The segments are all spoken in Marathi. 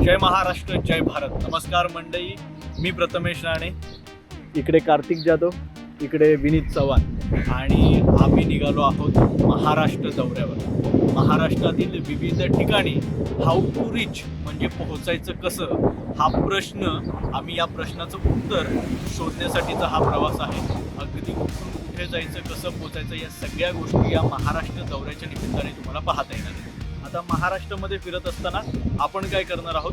जय महाराष्ट्र जय भारत. नमस्कार मंडळी मी प्रथमेश राणे. इकडे कार्तिक जाधव इकडे विनीत चव्हाण. आणि आम्ही निघालो आहोत महाराष्ट्र दौऱ्यावर. महाराष्ट्रातील विविध ठिकाणी हाऊ टू रिच म्हणजे पोहोचायचं कसं हा प्रश्न आम्ही या प्रश्नाचं उत्तर शोधण्यासाठीचा हा प्रवास आहे. अगदी कुठून कुठे जायचं कसं पोहोचायचं या सगळ्या गोष्टी या महाराष्ट्र दौऱ्याच्या निमित्ताने तुम्हाला पाहता येणार आहेत. आता महाराष्ट्रामध्ये फिरत असताना आपण काय करणार आहोत?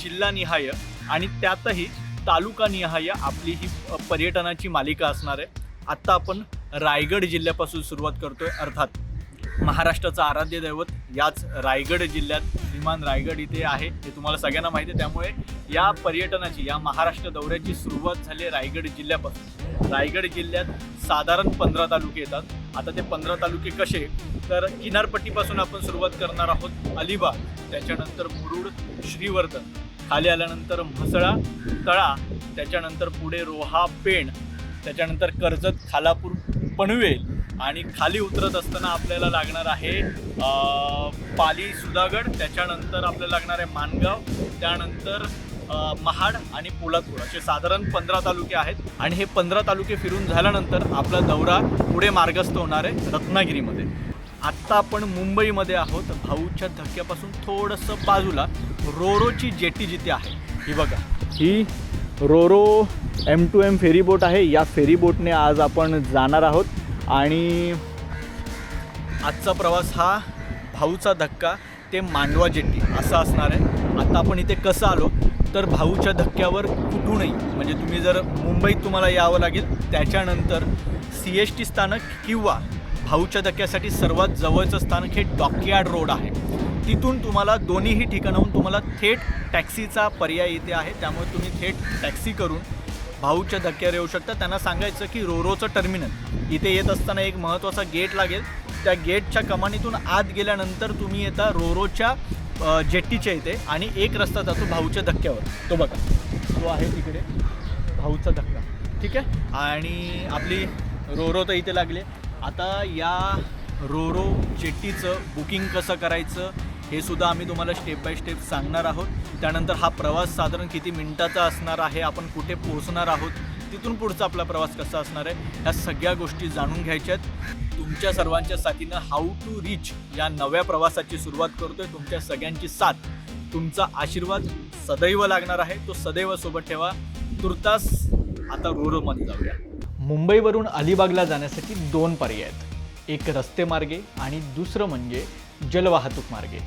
जिल्हानिहाय आणि त्यातही तालुकानिहाय आपली ही पर्यटनाची मालिका असणार आहे. आत्ता आपण रायगड जिल्ह्यापासून सुरुवात करतोय. अर्थात महाराष्ट्राचं आराध्य दैवत याच रायगड जिल्ह्यात विमान रायगड इथे आहे हे तुम्हाला सगळ्यांना माहिती आहे. त्यामुळे या पर्यटनाची या महाराष्ट्र दौऱ्याची सुरुवात झाली रायगड जिल्ह्यापासून. रायगड जिल्ह्यात साधारण पंधरा तालुके येतात. आता ते पंधरा तालुके कसे तर किनारपट्टीपासून आपण सुरुवात करणार आहोत अलिबाग. त्याच्यानंतर मुरुड श्रीवर्धन. खाली आल्यानंतर म्हसळा तळा त्याच्यानंतर पुढे रोहा पेण त्याच्यानंतर कर्जत खालापूर पनवेल आणि खाली उतरत असताना आपल्याला लागणार आहे पाली सुधागड. त्याच्यानंतर आपल्याला लागणार आहे मानगाव. त्यानंतर महाड आणि पोलादपूर असे साधारण पंधरा तालुके आहेत. आणि हे पंधरा तालुके फिरून झाल्यानंतर आपला दौरा पुढे मार्गस्थ होणार आहे रत्नागिरीमध्ये. आत्ता आपण मुंबईमध्ये आहोत. भाऊच्या धक्क्यापासून थोडंसं बाजूला रोरोची जेटी जिथे आहे. ही बघा ही roro M two M ferryboat आहे. या फेरीबोटने आज आपण जाणार आहोत. आणि आजचा प्रवास हा भाऊचा धक्का ते मांडवा जेट्टी असा असणार आहे. आता आपण इथे कसं आलो तर भाऊच्या धक्क्यावर कुठूनही म्हणजे तुम्ही जर मुंबईत तुम्हाला यावं लागेल त्याच्यानंतर सी एस टी स्थानक किंवा भाऊच्या धक्क्यासाठी सर्वात जवळचं स्थानक हे डॉकयार्ड रोड आहे. तिथून तुम्हाला दोन्हीही ठिकाणाहून तुम्हाला थेट टॅक्सीचा पर्याय इथे आहे. त्यामुळे तुम्ही थेट टॅक्सी करून भाऊच्या धक्क्यावर येऊ शकता. त्यांना सांगायचं की रोरोचं टर्मिनल. इथे येत असताना एक महत्त्वाचा गेट लागेल. त्या गेटच्या कमानीतून आत गेल्यानंतर तुम्ही येता रोरोच्या जेट्टीच्या इथे आणि एक रस्ता जातो भाऊच्या धक्क्यावर. तो बघा. तो आहे तिकडे. भाऊचा धक्का. ठीक आहे? आणि आपली रोरो तर इथे लागले. आता या रोरो जेट्टीचं बुकिंग कसं करायचं हे सुद्धा आम्ही तुम्हाला स्टेप बाय स्टेप सांगणार आहोत. त्यानंतर हा प्रवास साधारण किती मिनिटाचा असणार आहे आपण कुठे पोहोचणार आहोत तिथून पुढचा आपला प्रवास कसा असणार आहे ह्या सगळ्या गोष्टी जाणून घ्यायच्यात तुमच्या सर्वांच्या साथीनं हाऊ टू रीच या नव्या प्रवासाची सुरुवात करतोय. तुमच्या सगळ्यांची साथ तुमचा आशीर्वाद सदैव लागणार आहे. तो सदैव सोबत ठेवा. तुर्तास आता रोरोमध्ये जाऊया. मुंबईवरून अलिबागला जाण्यासाठी दोन पर्याय आहेत. एक रस्ते मार्गे आणि दुसरं म्हणजे जलवाहतूक मार्गे.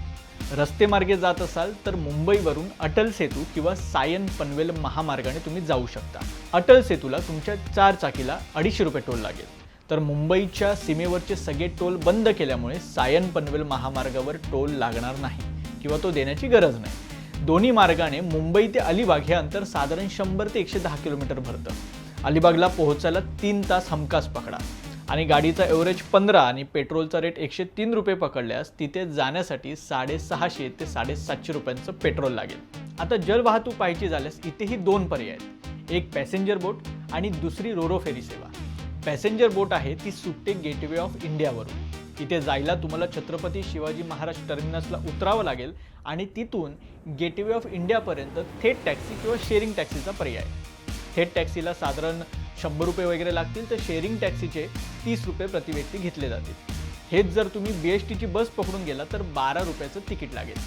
रस्ते मार्गे जात असाल तर मुंबईवरून अटल सेतू किंवा सायन पनवेल महामार्गाने तुम्ही जाऊ शकता. अटल सेतूला तुमच्या चार चाकीला अडीचशे रुपये टोल लागेल. तर मुंबईच्या सीमेवरचे सगळे टोल बंद केल्यामुळे सायन पनवेल महामार्गावर टोल लागणार नाही किंवा तो देण्याची गरज नाही. दोन्ही मार्गाने मुंबई ते अलिबाग हे अंतर साधारण शंभर ते एकशे दहा किलोमीटर भरतं. अलिबागला पोहोचायला तीन तास हमखास पकडा. आणि गाडीचा एव्हरेज पंधरा आणि पेट्रोलचा रेट एकशे तीन रुपये पकडल्यास तिथे जाण्यासाठी साडेसहाशे ते साडेसातशे रुपयांचं पेट्रोल लागेल. आता जलवाहतूक पाहायची झाल्यास इथेही दोन पर्याय आहेत. एक पॅसेंजर बोट आणि दुसरी रोरो फेरी सेवा. पॅसेंजर बोट आहे ती सुट्टे गेटवे ऑफ इंडियावरून. इथे जायला तुम्हाला छत्रपती शिवाजी महाराज टर्मिनसला उतरावं लागेल आणि तिथून गेटवे ऑफ इंडियापर्यंत थेट टॅक्सी किंवा शेअरिंग टॅक्सीचा पर्याय थेट टॅक्सीला साधारण शंभर रुपये वगैरे लागतील तर शेअरिंग टॅक्सीचे तीस रुपये प्रतिव्यक्ती घेतले जातील. हेच जर तुम्ही बी एस टीची बस पकडून गेला तर बारा रुपयाचं तिकीट लागेल.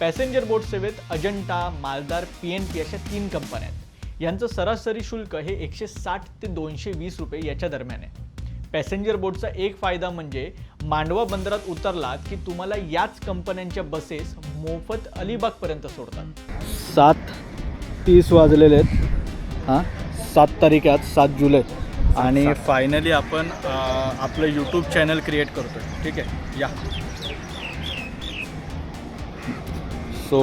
पॅसेंजर बोट सेवेत अजंटा मालदार पी एन पी अशा तीन कंपन्या आहेत. यांचं सरासरी शुल्क हे एकशे साठ ते दोनशे वीस रुपये याच्या दरम्यान आहे. पॅसेंजर बोटचा एक फायदा म्हणजे मांडवा बंदरात उतरलात की तुम्हाला याच कंपन्यांच्या बसेस मोफत अलिबागपर्यंत सोडतात. सात तीस वाजलेले आहेत. हां सात तारीख आहे आज सात जुलै. आणि फायनली आपण आपलं यूट्यूब चॅनल क्रिएट करतो आहे ठीक आहे? या. सो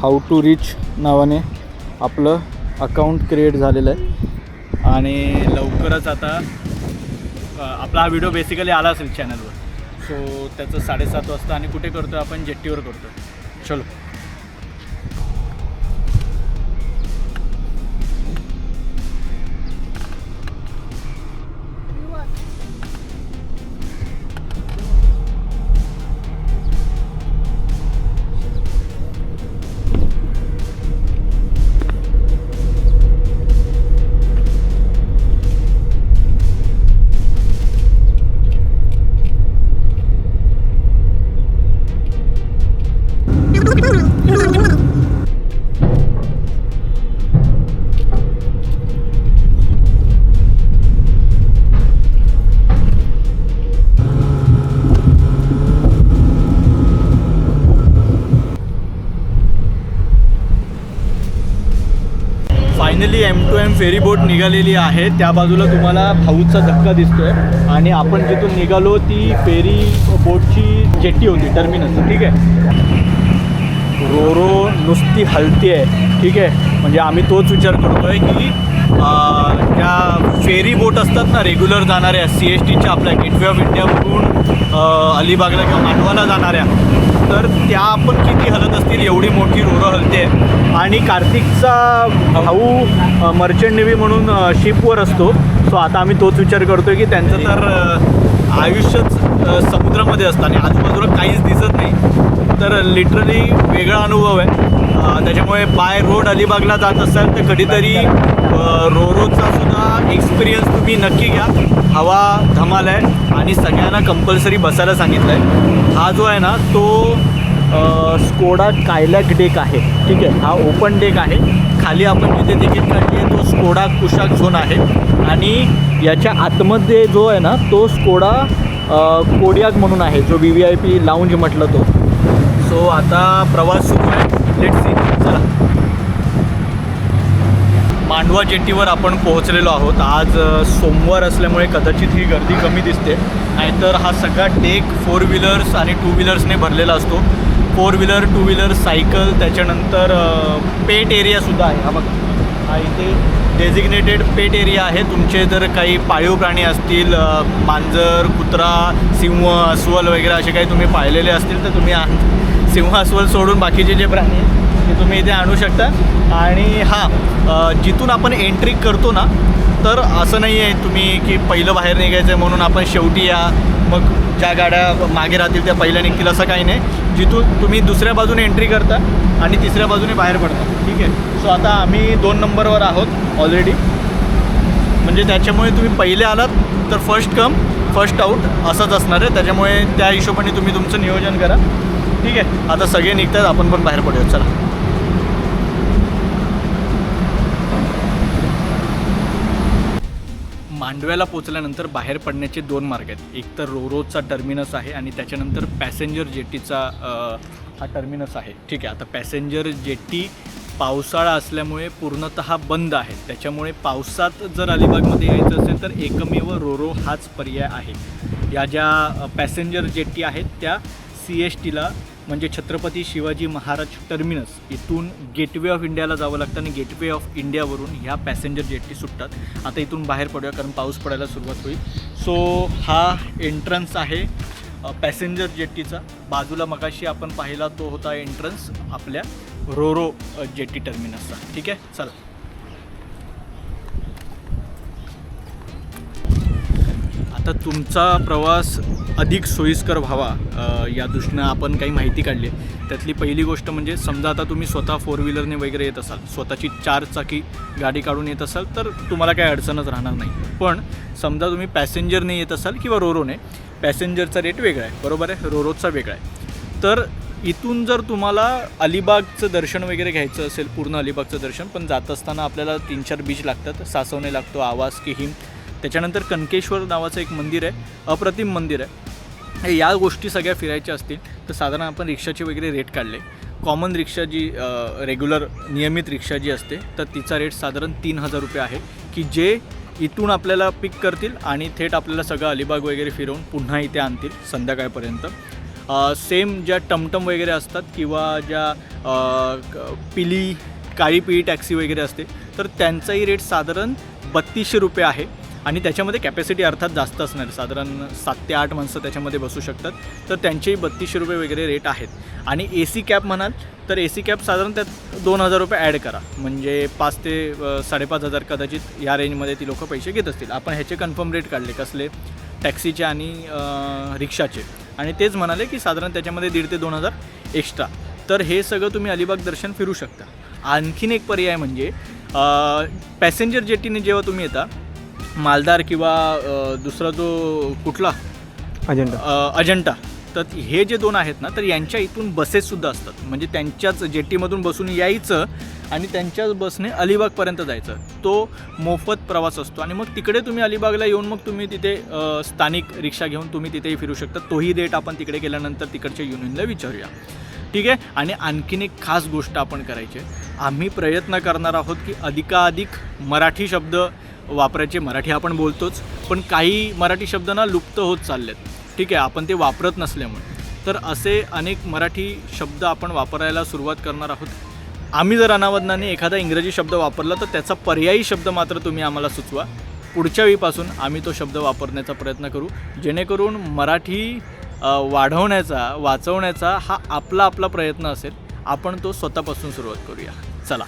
हाऊ टू रिच नावाने आपलं अकाउंट क्रिएट झालेलं आहे. आणि लवकरच आता आपला हा व्हिडिओ बेसिकली आला असेल चॅनलवर सो त्याचं साडेसात वाजता आणि कुठे करतो आपण? जेट्टीवर करतो चलो. एम फेरी बोट निघालेली आहे. त्या बाजूला तुम्हाला भाऊचा धक्का दिसतोय. आणि आपण जिथून निघालो ती फेरी बोटची जेटी होती टर्मिनस ठीक आहे? रोरो नुसती हलती आहे ठीक आहे? म्हणजे आम्ही तोच विचार करतोय की ज्या त्या फेरी बोट असतात ना रेग्युलर जाणाऱ्या सी एस टीच्या आपल्या गेटवे ऑफ इंडियावरून अलिबागला किंवा मांडवाला जाणाऱ्या. तर त्या आपण किती हलत असतील एवढी मोठी रोरं हलते. आणि कार्तिकचा भाऊ मर्चंट नेव्ही म्हणून शिपवर असतो. सो आता आम्ही तोच विचार करतोय की त्यांचं तर आयुष्यच समुद्रामध्ये असतं आणि आजूबाजूला काहीच दिसत नाही. तर लिटरली वेगळा अनुभव आहे. त्याच्यामुळे बाय रोड अलिबागला जात असाल तर कधीतरी रोरोचा सुद्धा एक्सपिरियन्स तुम्ही नक्की घ्या. हवा धमाल आहे आणि सगळ्यांना कंपल्सरी बसायला सांगितलं आहे हा जो आहे ना तो स्कोडा कायलॅक डेक आहे. ठीक आहे? हा ओपन डेक आहे. खाली आपण जिथे तिकीट काढली आहे तो स्कोडा कुशाक झोन आहे. आणि याच्या आतमध्ये जो आहे ना तो स्कोडा कोडियाक म्हणून आहे जो V V I P lounge म्हटलं तो. सो आता प्रवास सुरू आहे. लेट सी चला. मांडवा जेटीवर आपण पोहोचलेलो आहोत. आज सोमवार असल्यामुळे कदाचित ही गर्दी कमी दिसते. नाहीतर हा सगळा टेक फोर व्हीलर्स आणि टू व्हीलर्सने भरलेला असतो. Four wheeler two wheeler cycle त्याच्यानंतर पेट एरियासुद्धा आहे. हा बघ. हा इथे डेझिग्नेटेड पेट एरिया आहे. तुमचे जर काही पाळीव प्राणी असतील मांजर कुत्रा सिंह अस्वल वगैरे असे काही तुम्ही पाळलेले असतील तर तुम्ही सिंह अस्वल सोडून बाकीचे जे प्राणी आहेत तुम्ही इथे आणू शकता. आणि हां जिथून आपण एंट्री करतो ना तर असं नाही आहे तुम्ही की पहिलं बाहेर निघायचं आहे म्हणून आपण शेवटी या मग ज्या गाड्या मागे राहतील त्या पहिल्या निघतील असं काही नाही. जिथून तुम्ही दुसऱ्या बाजूने एंट्री करता आणि तिसऱ्या बाजूने बाहेर पडता. ठीक आहे? सो आता आम्ही दोन नंबरवर आहोत ऑलरेडी म्हणजे त्याच्यामुळे तुम्ही पहिले आलात तर फर्स्ट कम फर्स्ट आऊट असंच असणार आहे. त्याच्यामुळे त्या हिशोबाने तुम्ही तुमचं नियोजन करा. ठीक आहे? आता सगळे निघतात आपण पण बाहेर पडूया चला. मांडव्याला पोचल्यानंतर बाहेर पडण्याचे दोन मार्ग आहेत. एक तर रोरोचा टर्मिनस आहे आणि त्याच्यानंतर पॅसेंजर जेटीचा हा टर्मिनस आहे. ठीक आहे आता पॅसेंजर जेटी पावसाळा असल्यामुळे पूर्णतः बंद आहे. त्याच्यामुळे पावसात जर अलिबागमध्ये यायचं असेल तर एकमेव रोरो हाच पर्याय आहे. या ज्या पॅसेंजर जेटी आहेत त्या सी एस टीला म्हणजे छत्रपती शिवाजी महाराज टर्मिनस इथून गेटवे ऑफ इंडियाला जावं लागतं आणि गेटवे ऑफ इंडियावरून ह्या पॅसेंजर जेटी सुटतात. आता इथून बाहेर पडूया कारण पाऊस पडायला सुरुवात होईल. सो हा एंट्रन्स आहे पॅसेंजर जेट्टीचा बाजूला मगाशी आपण पाहिला तो होता एंट्रन्स आपल्या रोरो जेट्टी जेटी टर्मिनसचा. ठीक आहे? चला. आता तुमचा प्रवास अधिक सोयीस्कर व्हावा या दृष्टीनं आपण काही माहिती काढली. त्यातली पहिली गोष्ट म्हणजे समजा आता तुम्ही स्वतः फोर व्हीलरने वगैरे येत असाल स्वतःची चार चाकी गाडी काढून येत असाल तर तुम्हाला काही अडचणच राहणार नाही. पण समजा तुम्ही पॅसेंजरने येत असाल किंवा रोरोने पॅसेंजरचा रेट वेगळा आहे बरोबर आहे? रोरोचा वेगळा आहे. तर इथून जर तुम्हाला अलिबागचं दर्शन वगैरे घ्यायचं असेल पूर्ण अलिबागचं दर्शन पण जात असताना आपल्याला तीन चार बीच लागतात सासवणे लागतो आवास किहीम त्याच्यानंतर कनकेश्वर नावाचं एक मंदिर आहे अप्रतिम मंदिर आहे. हे या गोष्टी सगळ्या फिरायच्या असतील तर साधारण आपण रिक्षाचे वगैरे रेट काढले. कॉमन रिक्षा जी रेग्युलर नियमित रिक्षा जी असते तर तिचा रेट साधारण तीन हजार रुपये आहे. की जे इथून आपल्याला पिक करतील आणि थेट आपल्याला सगळं अलिबाग वगैरे फिरवून पुन्हा इथे आणतील संध्याकाळपर्यंत. सेम ज्या टमटम वगैरे असतात किंवा ज्या पिली काळी पिळी टॅक्सी वगैरे असते तर त्यांचाही रेट साधारण बत्तीसशे रुपये आहे. आणि त्याच्यामध्ये कॅपॅसिटी अर्थात जास्त असणार. साधारण सात ते आठ माणसं त्याच्यामध्ये बसू शकतात. तर त्यांचेही बत्तीसशे रुपये वगैरे रेट आहेत. आणि ए सी कॅब म्हणाल तर ए सी कॅब साधारण त्यात दोन हजार रुपये ॲड करा. म्हणजे पाच ते साडेपाच हजार कदाचित या रेंजमध्ये ती लोकं पैसे घेत असतील. आपण ह्याचे कन्फर्म रेट काढले कसले? टॅक्सीचे आणि रिक्षाचे. आणि तेच म्हणाले की साधारण त्याच्यामध्ये दीड ते दोन हजार एक्स्ट्रा तर हे सगळं तुम्ही अलिबाग दर्शन फिरू शकता. आणखीन एक पर्याय म्हणजे पॅसेंजर जेटीने जेव्हा तुम्ही येता मालदार किंवा दुसरा जो कुठला? अजेंडा अ, अजंटा तर हे जे दोन आहेत ना तर यांच्या इथून बसेससुद्धा असतात. म्हणजे त्यांच्याच जेटीमधून बसून यायचं आणि त्यांच्याच बसने अलिबागपर्यंत जायचं. तो मोफत प्रवास असतो. आणि मग तिकडे तुम्ही अलिबागला येऊन मग तुम्ही तिथे स्थानिक रिक्षा घेऊन तुम्ही तिथेही फिरू शकता. तोही डेट आपण तिकडे गेल्यानंतर तिकडच्या युनियनला विचारूया. ठीक आहे? आणि आणखीन एक खास गोष्ट आपण करायची. आम्ही प्रयत्न करणार आहोत की अधिकाधिक मराठी शब्द वापरायचे. मराठी आपण बोलतोच पण काही मराठी शब्द ना लुप्त होत चाललेत. ठीक आहे आपण ते वापरत नसल्यामुळे. तर असे अनेक मराठी शब्द आपण वापरायला सुरुवात करणार आहोत. आम्ही जर अनावधानाने एखादा इंग्रजी शब्द वापरला तर त्याचा पर्यायी शब्द मात्र तुम्ही आम्हाला सुचवा. पुढच्या वेळीपासून आम्ही तो शब्द वापरण्याचा प्रयत्न करू. जेणेकरून मराठी वाढवण्याचा वाचवण्याचा हा आपला आपला प्रयत्न असेल. आपण तो स्वतःपासून सुरुवात करूया. चला.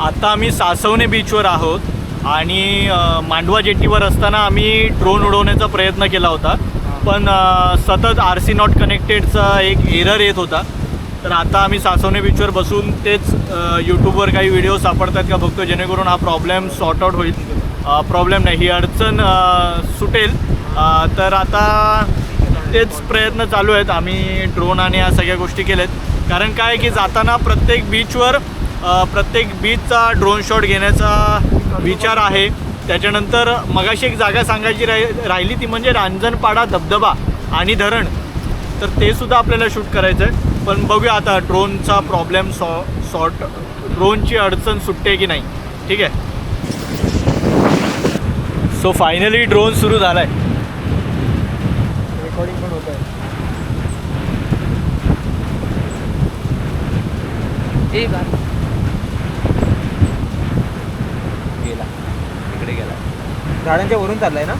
आता आम्ही सासवणे बीचवर आहोत आणि मांडवा जेटीवर असताना आम्ही ड्रोन उडवण्याचा प्रयत्न केला होता. पण सतत आर सी नॉट कनेक्टेडचा एक एरर येत होता. तर आता आम्ही सासवणे बीचवर बसून तेच यूट्यूबवर काही व्हिडिओ सापडतात का बघतो जेणेकरून हा प्रॉब्लेम सॉर्ट आउट होईल. प्रॉब्लेम नाही ही अडचण सुटेल. तर आता तेच प्रयत्न चालू आहेत. आम्ही ड्रोन आणि या सगळ्या गोष्टी केल्यात. कारण काय की जाताना प्रत्येक बीचवर प्रत्येक बीचचा ड्रोन शॉट घेण्याचा विचार आहे. त्याच्यानंतर मगाशी एक जागा सांगायची राहि राहिली ती म्हणजे रांजणपाडा धबधबा आणि धरण. तर ते सुद्धा आपल्याला शूट करायचं आहे पण बघूया आता ड्रोनचा प्रॉब्लेम सॉ सॉर्ट ड्रोनची अडचण सुटते की नाही. ठीक आहे. सो फायनली ड्रोन सुरू झाला आहे रेकॉर्डिंग पण होत आहे गेला. इकडे गेला. झाडांच्या वरून चाललाय ना?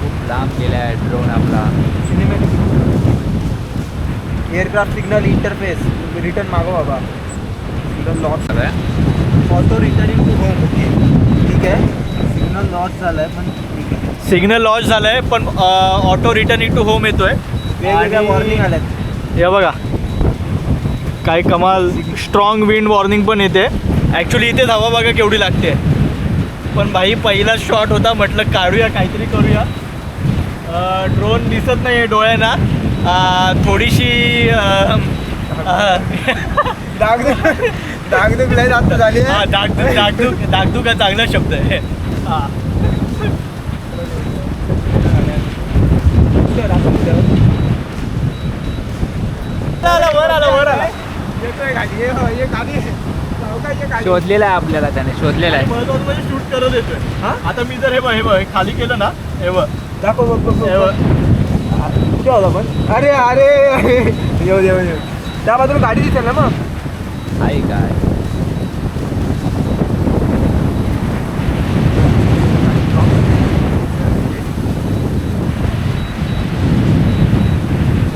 खूप लांब गेलाय ड्रोन आपला. एअरक्राफ्ट सिग्नल इंटरफेस रिटर्न मागो बाबा. सिग्नल लॉस झालाय. Auto returning to home okay ठीक आहे. सिग्नल लॉस झालाय पण ठीक आहे. सिग्नल लॉन्च झालं आहे पण ऑटो रिटर्निंग टू होम येतोय. वेगवेगळ्या वॉर्निंग आल्यात. हे बघा. काय कमाल स्ट्रॉंग विंड वॉर्निंग पण येते. ॲक्च्युली इथे हवा बघा केवढी लागते. पण भाई पहिला शॉट होता म्हटलं काढूया काहीतरी करूया. ड्रोन दिसत नाही आहे डोळ्यांना थोडीशी डागडुग लय जास्त झाली हा, डागडुग डागडुग हा चांगला शब्द आहे हा आला, वर आला वर आला येतोय गाडी ये हो, ये गाडी सावकाश ये गाडी. शोधलेला आहे आपल्याला त्याने शोधलेला आहे महत्वाचं म्हणजे शूट करत येतोय हा? आता मी जर हे बघ हे बघ हे खाली केलं ना हे बघ दाखव बघ बघ हे बघ होता पण अरे अरे अरे. येऊ येऊ येऊ त्या बाजूला गाडी दिसेल ना मग? आहे काय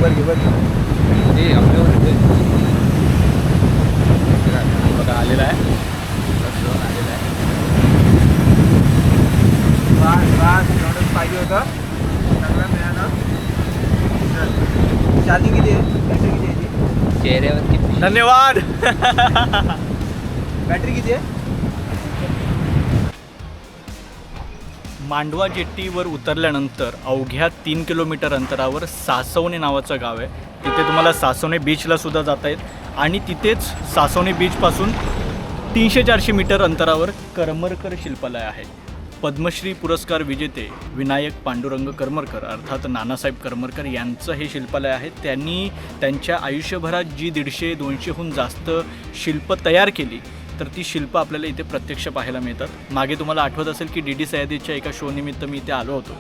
वर घे वर घे. ते आपल्यावर येतोय. बघा आलेला आहे. ड्रोन आलेला आहे. बस बस. एवढंच पाहिजे होतं. चांगला मिळाला. चार्जिंग किती आहे? बॅटरी किती आहे? याची? चेहऱ्यावरती धन्यवाद। बॅटरी किती आहे मांडवा जेट्टीवर उतरल्यानंतर अवघ्या तीन किलोमीटर अंतरावर सासवणे नावाचं गाव आहे. तिथे तुम्हाला सासवणे बीचला सुद्धा जाता येत आणि तिथेच सासवणे बीचपासून तीनशे चारशे मीटर अंतरावर करमरकर शिल्पालय आहे. पद्मश्री पुरस्कार विजेते विनायक पांडुरंग करमरकर अर्थात नानासाहेब करमरकर यांचं हे शिल्पालय आहे. त्यांनी त्यांच्या आयुष्यभरात जी दीडशे दोनशेहून जास्त शिल्प तयार केली तर ती शिल्प आपल्याला इथे प्रत्यक्ष पाहायला मिळतात. मागे तुम्हाला आठवत असेल की डी डी सह्याद्रीच्या एका शोनिमित्त मी इथे आलो होतो.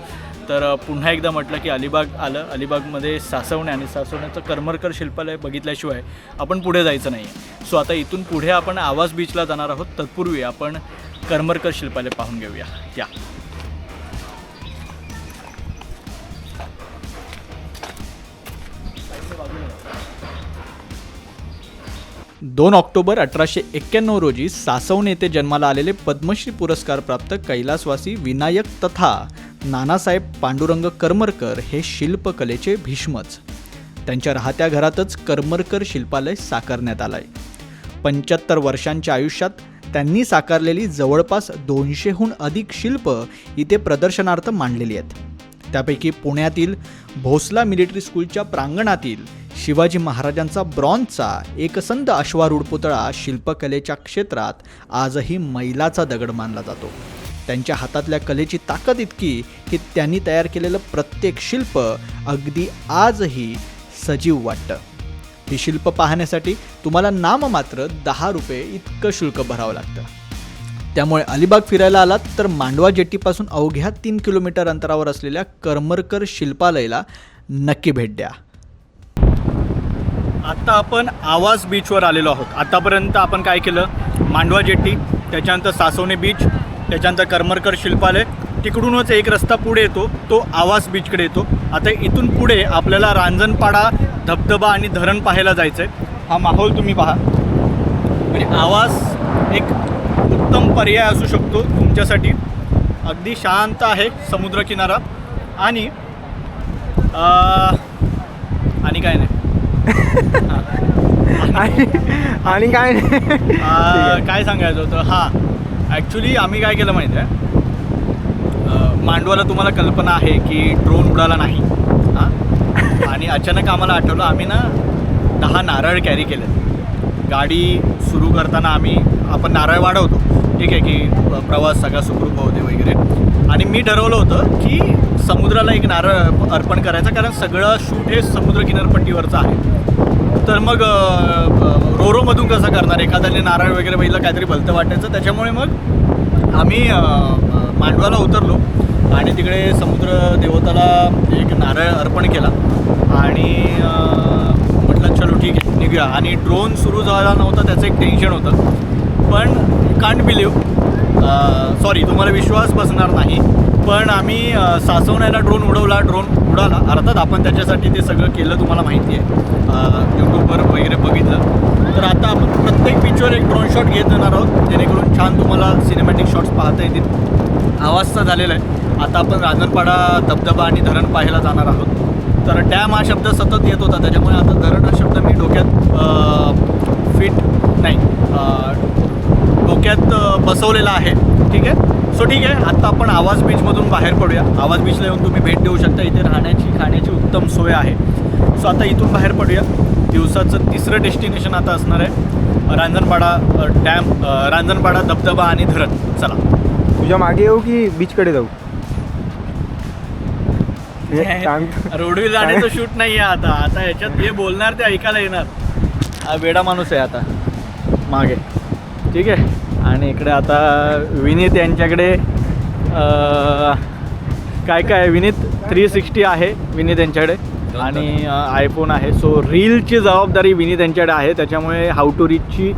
तर पुन्हा एकदा म्हटलं की अलिबाग आलं. अलिबागमध्ये सासवणे आणि सासवण्याचं करमरकर शिल्पालय बघितल्याशिवाय आपण पुढे जायचं नाही सो आता इथून पुढे आपण आवाज बीचला जाणार आहोत. तत्पूर्वी आपण करमरकर शिल्पालय पाहून घेऊया. या. दोन ऑक्टोबर अठराशे एक्क्याण्णव रोजी सासवण येथे जन्माला आलेले पद्मश्री पुरस्कार प्राप्त कैलासवासी विनायक तथा नानासाहेब पांडुरंग करमरकर हे शिल्पकलेचे भीष्मच. त्यांच्या राहत्या घरातच करमरकर शिल्पालय साकारण्यात आलं आहे पंच्याहत्तर वर्षांच्या आयुष्यात त्यांनी साकारलेली जवळपास दोनशेहून अधिक शिल्प इथे प्रदर्शनार्थ मांडलेली आहेत. त्यापैकी पुण्यातील भोसला मिलिटरी स्कूलच्या प्रांगणातील शिवाजी महाराजांचा ब्रॉन्झचा एकसंध अश्वारूढ पुतळा शिल्पकलेच्या क्षेत्रात आजही मैलाचा दगड मानला जातो. त्यांच्या हातातल्या कलेची ताकद इतकी की त्यांनी तयार केलेलं प्रत्येक शिल्प अगदी आजही सजीव वाटतं. ही शिल्प पाहण्यासाठी तुम्हाला नाममात्र दहा रुपये इतकं शुल्क भरावं लागतं. त्यामुळे अलिबाग फिरायला आलात तर मांडवा जेट्टीपासून अवघ्या तीन किलोमीटर अंतरावर असलेल्या करमरकर शिल्पालयाला नक्की भेट द्या. आत्ता आपण आवाज बीचवर आलेलो आहोत. आतापर्यंत आपण काय केलं? मांडवा जेट्टी त्याच्यानंतर सासवणे बीच त्याच्यानंतर करमरकर शिल्पालय. तिकडूनच एक रस्ता पुढे येतो. तो आवास बीचकडे येतो. आता इथून पुढे आपल्याला रांजणपाडा धबधबा आणि धरण पाहायला जायचं आहे हा माहोल तुम्ही पहा. म्हणजे आवाज एक उत्तम पर्याय असू शकतो तुमच्यासाठी. अगदी शांत आहे समुद्रकिनारा आणि आणि काय नाही. आणि काय नाही. काय सांगायचं होतं? हां ॲक्च्युली आम्ही काय केलं माहिती आहे मांडवाला तुम्हाला कल्पना आहे की ड्रोन उडाला नाही. आणि अचानक आम्हाला आठवलं आम्ही ना दहा नारळ कॅरी केले गाडी सुरू करताना आम्ही आपण नारळ वाढवतो. ठीक आहे की प्रवास सगळा सुखरूप होते वगैरे. आणि मी ठरवलं होतं की समुद्राला एक नारळ अर्पण करायचं कारण सगळं शूट हे समुद्र किनारपट्टीवरचं आहे. तर मग रोरोमधून कसं करणार? एखाद्याने नारळ वगैरे बघितलं काहीतरी भलतं वाटायचं. त्याच्यामुळे मग आम्ही मांडवाला उतरलो आणि तिकडे समुद्र देवताला एक नारळ अर्पण केला. आणि म्हटलं चलो ठीक आहे निघूया. आणि ड्रोन सुरू झाला नव्हता त्याचं एक टेन्शन होतं. पण कांट बिलीव सॉरी तुम्हाला विश्वास बसणार नाही. पण आम्ही सासवण्याला ड्रोन उडवला ड्रोन उडाला. अर्थात आपण त्याच्यासाठी ते सगळं केलं तुम्हाला माहिती आहे. यूट्यूबवर वगैरे बघितलं. तर आता आपण प्रत्येक पिक्चर एक ड्रोन शॉट घेत जाणार आहोत. जेणेकरून छान तुम्हाला सिनेमॅटिक शॉट्स पाहता येतील. आवाजचा झालेला आहे. आता आपण रांजणपाडा धबधबा आणि धरण पाहायला जाणार आहोत. तर डॅम हा शब्द सतत येत होता त्याच्यामुळे आता धरण हा शब्द मी डोक्यात फिट नाही. डोक्यात बसवलेला आहे. ठीक आहे? सो ठीक आहे. आत्ता आपण आवाज बीचमधून बाहेर पडूया. आवाज बीचला येऊन तुम्ही भेट देऊ शकता. इथे राहण्याची खाण्याची उत्तम सोय आहे. सो आता इथून बाहेर पडूया. दिवसाचं तिसरं डेस्टिनेशन आता असणार आहे. रांजणपाडा डॅम रांजणपाडा धबधबा आणि धरण. चला. तुझ्या मागे येऊ की बीचकडे जाऊ? रोडवी जाण्याचं शूट नाही आहे आता. आता याच्यात जे बोलणार ते ऐकायला येणार. हा वेडा माणूस आहे आता. मागे. ठीक आहे? आणि इकडे आता विनीत यांच्याकडे काय काय आहे? विनीत थ्री सिक्स्टी आहे विनीत यांच्याकडे. आणि आयफोन आहे. सो रीलची जबाबदारी विनीत यांच्याकडे आहे. त्याच्यामुळे हाऊ टू रीचची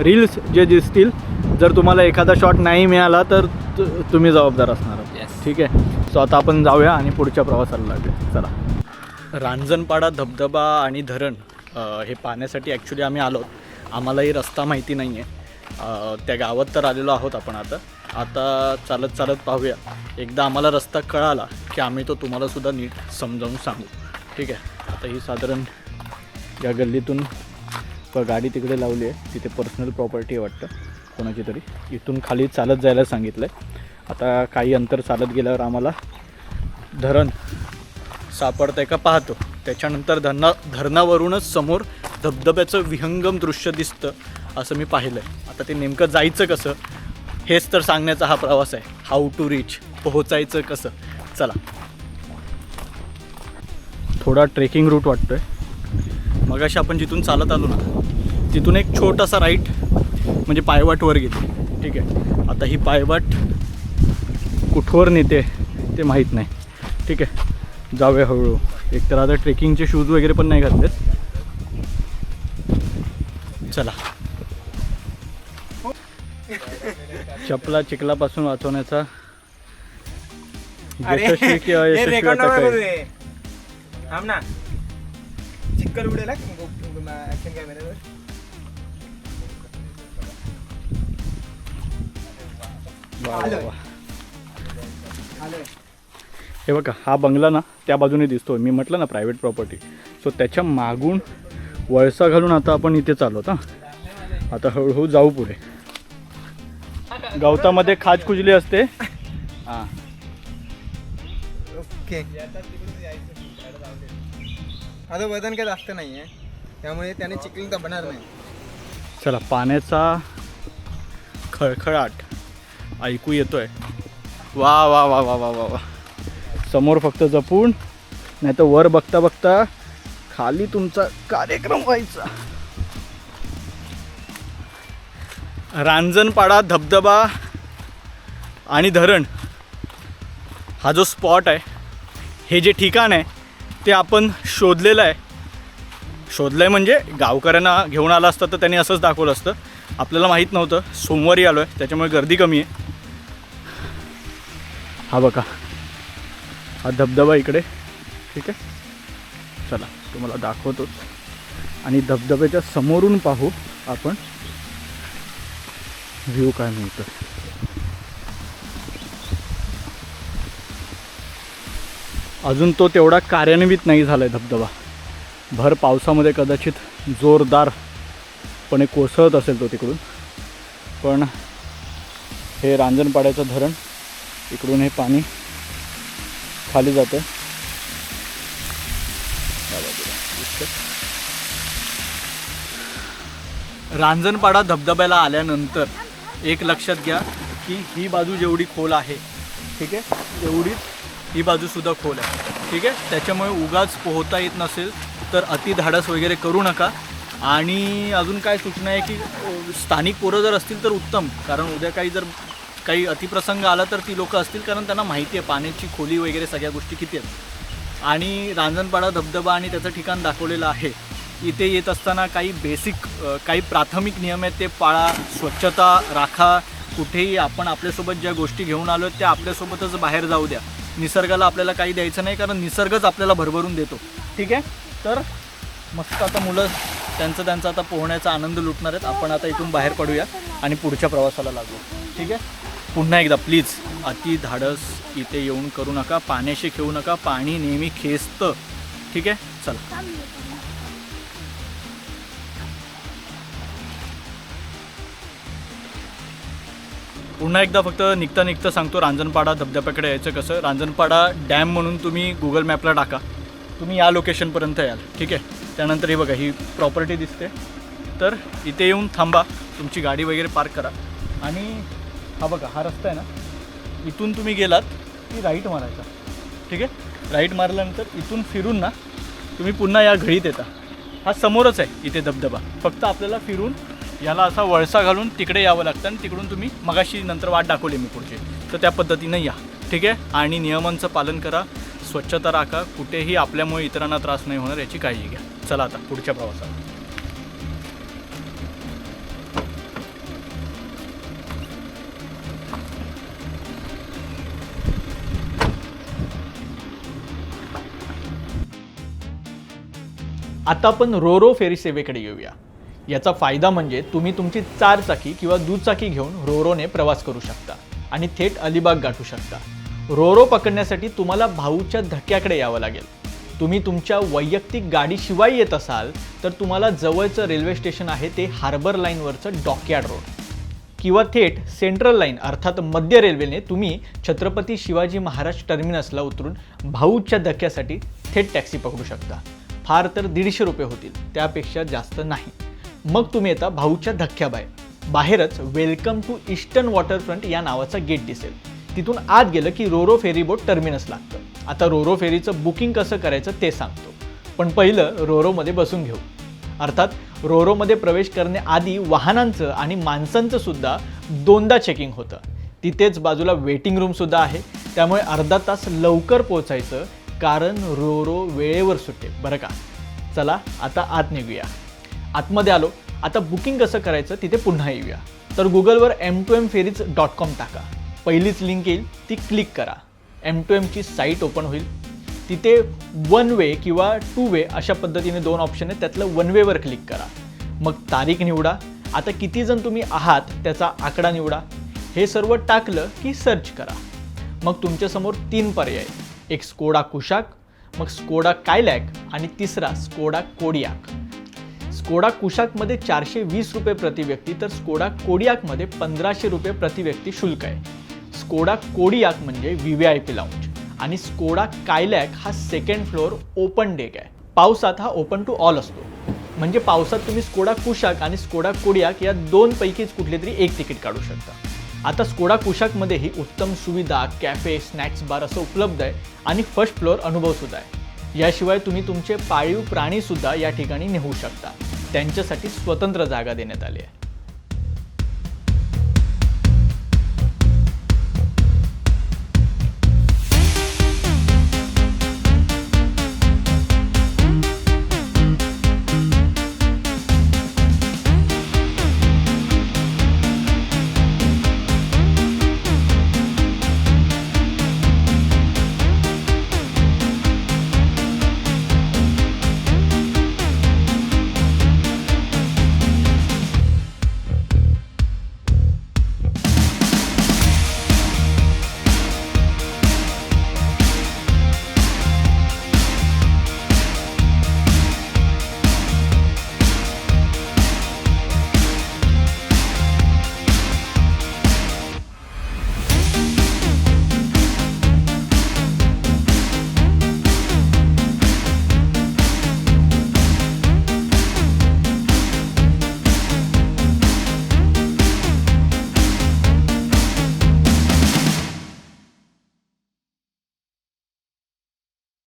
रील्स जे दिसतील जर तुम्हाला एखादा शॉट नाही मिळाला तर तु- तुम्ही जबाबदार असणार. ठीक आहे? सो आता आपण जाऊया आणि पुढच्या प्रवासाला लागूया. चला. रांजणपाडा धबधबा आणि धरण हे पाहण्यासाठी ॲक्च्युली आम्ही आलो. आम्हालाही रस्ता माहिती नाही आहे त्या गावात तर आलेलो आहोत आपण आता. आता चालत चालत पाहूया. एकदा आम्हाला रस्ता कळाला की आम्ही तो तुम्हालासुद्धा नीट समजावून सांगू. ठीक आहे? आता ही साधारण या गल्लीतून गाडी तिकडे लावली आहे. तिथे पर्सनल प्रॉपर्टी आहे वाटतं. कोणाची तरी. इथून खाली चालत जायला सांगितलं आहे आता काही अंतर चालत गेल्यावर आम्हाला धरण सापडतं आहे का पाहतो. त्याच्यानंतर धरणा धरणावरूनच समोर धबधब्याचं विहंगम दृश्य दिसतं असं मी पाहिलं आहे आता ते नेमकं जायचं कसं? हेच तर सांगण्याचा हा प्रवास आहे. हाऊ टू रीच पोहोचायचं कसं? चला. थोडा ट्रेकिंग रूट वाटतोय. मगाशी आपण जिथून चालत आलो ना तिथून एक छोटासा राईट म्हणजे पायवाटवर गेली. ठीक आहे. आता ही पायवाट कुठवर नेते ते माहीत नाही. ठीक आहे. जाऊया हळूहळू. एक तर आता ट्रेकिंगचे शूज वगैरे पण नाही घातलेत. चला. चपला चिखलापासून वाचवण्याचा यशस्वी किंवा यशस्वी ना. वा वा. हे बघा हा बंगला ना त्या बाजूने दिसतोय. मी म्हटलं ना प्रायव्हेट प्रॉपर्टी सो त्याच्या मागून वळसा घालून आता आपण इथे चाललो हा. आता हळूहळू जाऊ पुढे. गवतामध्ये खाज खुजली असते. हां. ओके. माझं वजन काय जास्त नाही आहे त्यामुळे त्याने चिखली दबणार नाही. चला पाण्याचा खळखळाट ऐकू येतोय. वा वा वा वा वा वा वा. समोर फक्त जपून नाही तर वर बघता बघता खाली तुमचा कार्यक्रम व्हायचा. रांजणपाडा धबधबा आणि धरण हा जो स्पॉट आहे हे जे ठिकाण आहे ते आपण शोधलेलं आहे. शोधलं आहे म्हणजे गावकऱ्यांना घेऊन आलं असतं तर त्यांनी असंच दाखवलं असतं. आपल्याला माहीत नव्हतं. सोमवारी आलो आहे त्याच्यामुळे गर्दी कमी आहे. हा बघा. हा धबधबा इकडे. ठीक आहे? चला तुम्हाला दाखवतोच आणि धबधब्याच्या समोरून पाहू आपण. व्ह्यू काय मिळतो. अजून तो तेवढा कार्यान्वित नाही झाला आहे धबधबा. भर पावसामध्ये कदाचित जोरदारपणे कोसळत असेल तो तिकडून. पण हे रांजणपाड्याचं धरण इकडून हे पाणी खाली जातं रांजणपाडा धबधब्याला आल्यानंतर एक लक्षात घ्या की ही बाजू जेवढी खोल आहे ठीक आहे एवढीच ही बाजूसुद्धा खोल आहे ठीक आहे. त्याच्यामुळे उगाच पोहता येत नसेल तर अतिधाडस वगैरे करू नका. आणि अजून काय सूचना आहे की स्थानिक पोरं जर असतील तर उत्तम कारण उद्या काही जर काही अतिप्रसंग आला तर ती लोकं असतील कारण त्यांना माहिती आहे पाण्याची खोली वगैरे सगळ्या गोष्टी किती आहेत. आणि रांजणपाडा धबधबा आणि त्याचं ठिकाण दाखवलेलं आहे. इथे येत असताना काही बेसिक काही प्राथमिक नियम आहेत ते पाळा स्वच्छता राखा. कुठेही आपण आपल्यासोबत ज्या गोष्टी घेऊन आलो आहेत त्या आपल्यासोबतच बाहेर जाऊ द्या. निसर्गाला आपल्याला काही द्यायचं नाही कारण निसर्गच आपल्याला भरभरून देतो. ठीक आहे? तर मस्त आता मुलं त्यांचं त्यांचा आता पोहण्याचा आनंद लुटणार आहेत. आपण आता इथून बाहेर पडूया आणि पुढच्या प्रवासाला लागू. ठीक आहे? पुन्हा एकदा प्लीज अति धाडस इथे येऊन करू नका पाण्याशी खेळू नका पाणी नेहमी खेचतं. ठीक आहे? चला. पुन्हा एकदा फक्त निघता निघता सांगतो रांजणपाडा धबधब्याकडे यायचं कसं रांजणपाडा डॅम म्हणून तुम्ही गुगल मॅपला टाका. तुम्ही या लोकेशनपर्यंत याल. ठीक आहे? त्यानंतर हे बघा ही प्रॉपर्टी दिसते. तर इथे येऊन थांबा. तुमची गाडी वगैरे पार्क करा. आणि हा बघा हा रस्ता आहे ना इथून तुम्ही गेलात की राईट मारायचा. ठीक आहे? राईट मारल्यानंतर इथून फिरून ना तुम्ही पुन्हा या घळीत येता. हा समोरच आहे इथे धबधबा. फक्त आपल्याला फिरून याला असा वळसा घालून तिकडे यावं लागतं आणि तिकडून तुम्ही मगाशी नंतर वाट दाखवली मी पुढची. तर त्या पद्धतीनं या. ठीक आहे? आणि नियमांचं पालन करा स्वच्छता राखा कुठेही आपल्यामुळे इतरांना त्रास नाही होणार याची काळजी घ्या. चला आता पुढच्या प्रवासाला आता आपण रोरो फेरी सेवेकडे येऊया. याचा फायदा म्हणजे तुम्ही तुमची चारचाकी किंवा दुचाकी घेऊन रोरोने प्रवास करू शकता आणि थेट अलिबाग गाठू शकता. रोरो पकडण्यासाठी तुम्हाला भाऊच्या धक्क्याकडे यावं लागेल. तुम्ही तुमच्या वैयक्तिक गाडीशिवाय येत असाल तर तुम्हाला जवळचं रेल्वे स्टेशन आहे ते हार्बर लाईनवरचं डॉकयार्ड रोड. किंवा थेट सेंट्रल लाईन अर्थात मध्य रेल्वेने तुम्ही छत्रपती शिवाजी महाराज टर्मिनसला उतरून भाऊच्या धक्क्यासाठी थेट टॅक्सी पकडू शकता. फार तर दीडशे रुपये होतील त्यापेक्षा जास्त नाही. मग तुम्ही येता भाऊच्या धक्क्याबाहेर. बाहेरच वेलकम टू ईस्टर्न वॉटरफ्रंट या नावाचा गेट दिसेल. तिथून आत गेलं की रोरो फेरी बोट टर्मिनस लागतं. आता रोरो फेरीचं बुकिंग कसं करायचं ते सांगतो. पण पहिलं रोरोमध्ये बसून घेऊ. अर्थात रोरोमध्ये प्रवेश करण्याआधी वाहनांचं आणि माणसांचं सुद्धा दोनदा चेकिंग होतं. तिथेच बाजूला वेटिंग रूमसुद्धा आहे. त्यामुळे अर्धा तास लवकर पोचायचं कारण रोरो वेळेवर सुटे बरं का? चला आता आत निघूया. आतमध्ये आलो. आता बुकिंग कसं करायचं तिथे पुन्हा येऊया. तर गुगलवर M to M ferries dot com टाका. पहिलीच लिंक येईल ती क्लिक करा. एम टू एमची साईट ओपन होईल. तिथे वन वे किंवा टू वे अशा पद्धतीने दोन ऑप्शन आहेत. त्यातलं वन वेवर क्लिक करा. मग तारीख निवडा. आता किती जण तुम्ही आहात त्याचा आकडा निवडा. हे सर्व टाकलं की सर्च करा. मग तुमच्यासमोर तीन पर्याय आहेत. एक स्कोडा कुशाक मग स्कोडा कायलॅक आणि तिसरा स्कोडा कोडियाक. स्कोडा कुशाकमध्ये चारशे वीस रुपये प्रतिव्यक्ती तर स्कोडा कोडियाकमध्ये पंधराशे रुपये प्रतिव्यक्ती शुल्क आहे. स्कोडा कोडियाक म्हणजे V V I P lounge आणि स्कोडा कायलॅक हा सेकंड फ्लोअर ओपन डेक आहे. पावसात हा ओपन टू ऑल असतो. म्हणजे पावसात तुम्ही स्कोडा कुशाक आणि स्कोडा कोडियाक या दोनपैकीच कुठले तरी एक तिकीट काढू शकता. आता स्कोडा कुशाकमध्येही उत्तम सुविधा कॅफे स्नॅक्स बार असं उपलब्ध आहे आणि फर्स्ट फ्लोअर अनुभवसुद्धा आहे. याशिवाय तुम्ही तुमचे पाळीव प्राणीसुद्धा या ठिकाणी नेऊ शकता. त्यांच्यासाठी स्वतंत्र जागा देण्यात आली आहे.